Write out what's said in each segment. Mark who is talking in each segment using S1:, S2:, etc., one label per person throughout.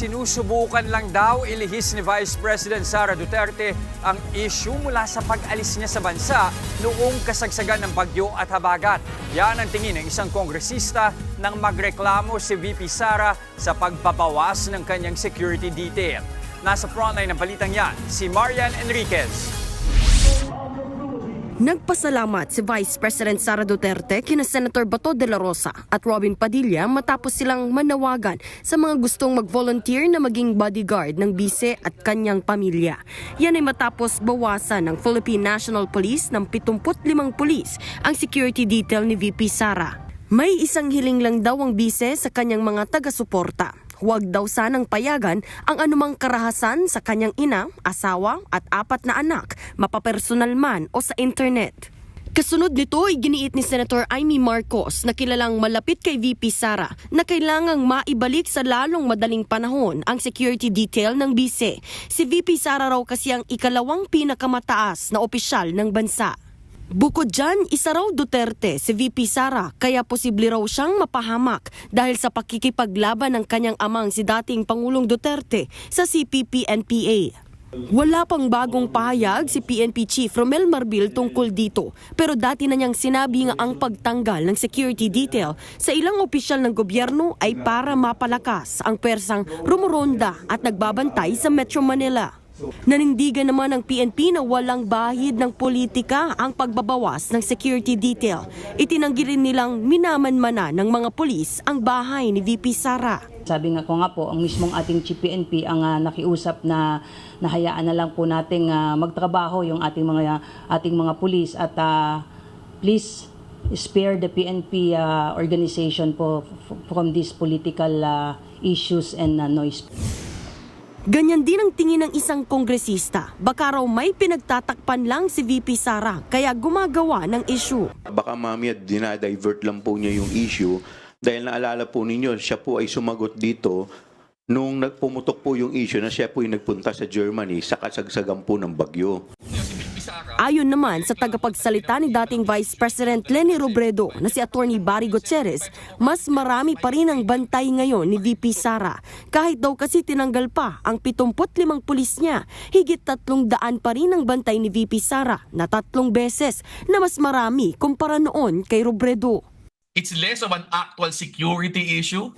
S1: sinusubukan lang daw ilihis ni Vice President Sara Duterte ang issue mula sa pag-alis niya sa bansa noong kasagsagan ng bagyo at habagat. Yan ang tingin ng isang kongresista nang magreklamo si VP Sara sa pagpapawas ng kanyang security detail. Nasa frontline ng balitang yan, si Marian Enriquez.
S2: Nagpasalamat si Vice President Sara Duterte kina Senator Bato de la Rosa at Robin Padilla matapos silang manawagan sa mga gustong mag-volunteer na maging bodyguard ng bise at kanyang pamilya. Yan ay matapos bawasan ng Philippine National Police ng 75 pulis ang security detail ni VP Sara. May isang hiling lang daw ang bise sa kanyang mga taga-suporta. Huwag daw sanang payagan ang anumang karahasan sa kanyang ina, asawa at apat na anak, mapapersonal man o sa internet. Kasunod nito ay giniit ni Senator Amy Marcos na kilalang malapit kay VP Sara na kailangang maibalik sa lalong madaling panahon ang security detail ng bise. Si VP Sara raw kasi ang ikalawang pinakamataas na opisyal ng bansa. Bukod dyan, isa raw Duterte si VP Sara kaya posible raw siyang mapahamak dahil sa pakikipaglaban ng kanyang amang si dating Pangulong Duterte sa CPP-NPA. Wala pang bagong pahayag si PNP Chief Romel Marbil tungkol dito pero dati na niyang sinabi nga ang pagtanggal ng security detail sa ilang opisyal ng gobyerno ay para mapalakas ang persang rumuronda at nagbabantay sa Metro Manila. Nanindigan naman ng PNP na walang bahid ng politika ang pagbabawas ng security detail. Itinanggi rin nilang minamanmana ng mga pulis ang bahay ni VP Sara.
S3: Sabi nga ko nga po, ang mismong ating Chief PNP ang ah, nakiusap na nahayaan na lang po nating ah, magtrabaho yung ating mga ating mga pulis at ah, please spare the PNP ah, organization po from these political ah, issues and ah, noise.
S2: Ganyan din ang tingin ng isang kongresista. Baka raw may pinagtatakpan lang si VP Sara kaya gumagawa ng issue.
S4: Baka mamaya dinadivert lang po niya yung issue dahil naalala po ninyo, siya po ay sumagot dito nung nagpumutok po yung issue na siya po ay nagpunta sa Germany sa kasagsagan po ng bagyo.
S2: Ayon naman sa tagapagsalita ni dating Vice President Leni Robredo na si Attorney Barry Gutierrez, mas marami pa rin ang bantay ngayon ni VP Sara. Kahit daw kasi tinanggal pa ang 75 pulis niya, higit tatlong daan pa rin ang bantay ni VP Sara na tatlong beses na mas marami kumpara noon kay Robredo.
S5: it's less of an actual security issue.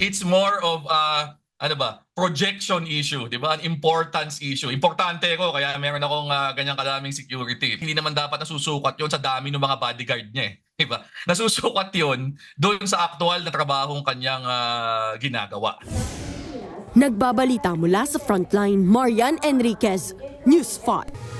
S5: It's more of a ano ba, projection issue, 'di ba? An importance issue. Importante ko kaya meron akong ah, ganyang karaming security. Hindi naman dapat nasusukat 'yon sa dami ng mga bodyguard niya, eh. 'di ba? Nasusukat 'yon doon sa aktual na trabahong kanyang ah, ginagawa.
S2: Nagbabalita mula sa Frontline, Marian Enriquez, News 5.